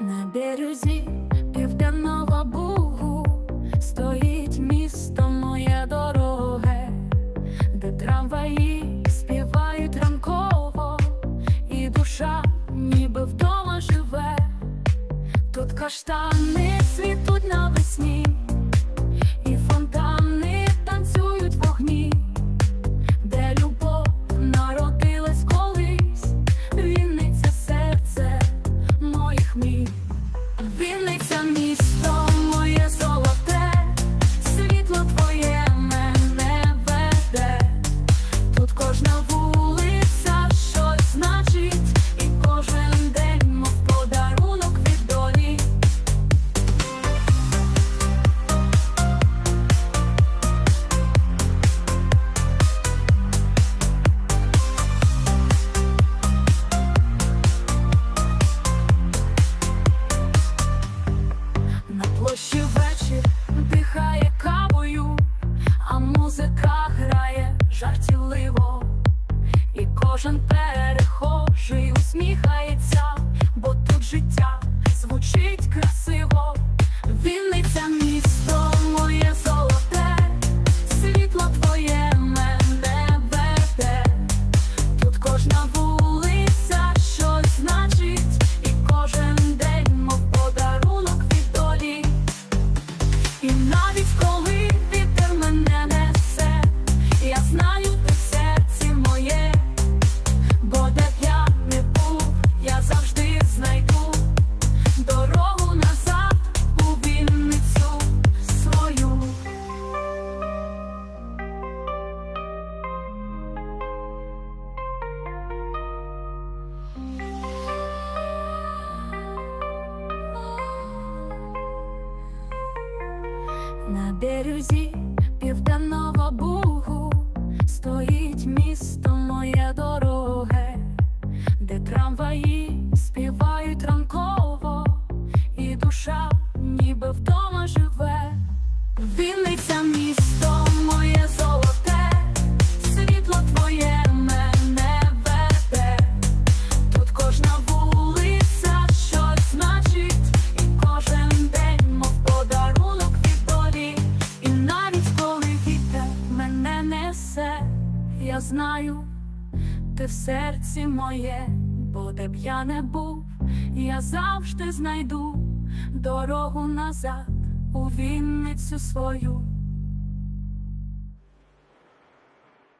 На березі південного бугу стоїть місто моє дороге, де трамваї співають ранково, і душа ніби вдома живе, тут каштани світуть навесні. музика грає жартівливо, і кожен перехожий. на березі південного бугу стоїть місто. я знаю, ти в серці моє, бо де б я не був, я завжди знайду дорогу назад у вінницю свою.